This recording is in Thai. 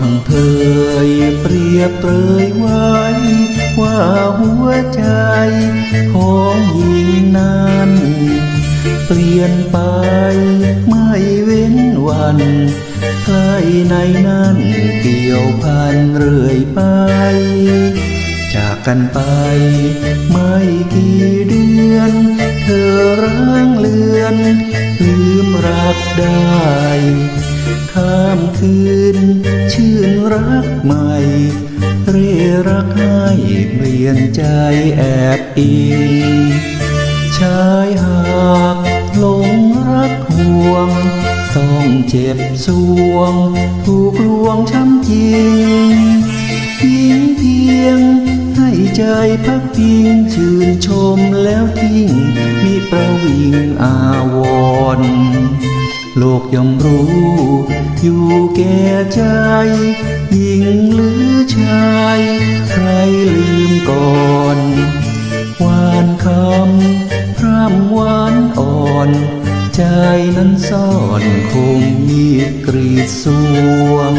ถ้อยพังเพยเปรียบเปรยไว้ ว่าหัวใจของหญิงนั้น เปลี่ยนไปไม่เว้นวันใครในนั้นเกี่ยวพันเรื่อยไป จากกันไปไม่กี่เดือน เธอร้างเลือนลื รักได้ ข้ามคืน ชื่นรักใหม่ เรรักให้เปลี่ยนใจแอบอิงชายหากหลงรักห่วง ต้องเจ็บสวง ถูกลวงช้ำจริงยิ่งเพียง ใจพักพิงชื่นชมแล้วทิ้งมีประวิงอาวรโลกย่อมรู้ อยู่แก่ใจ หญิงหรือชาย ใครลืมก่อนหวานคำพร่ำหวานอ่อน ใจนั้นซ่อนคงมีกรีดสวง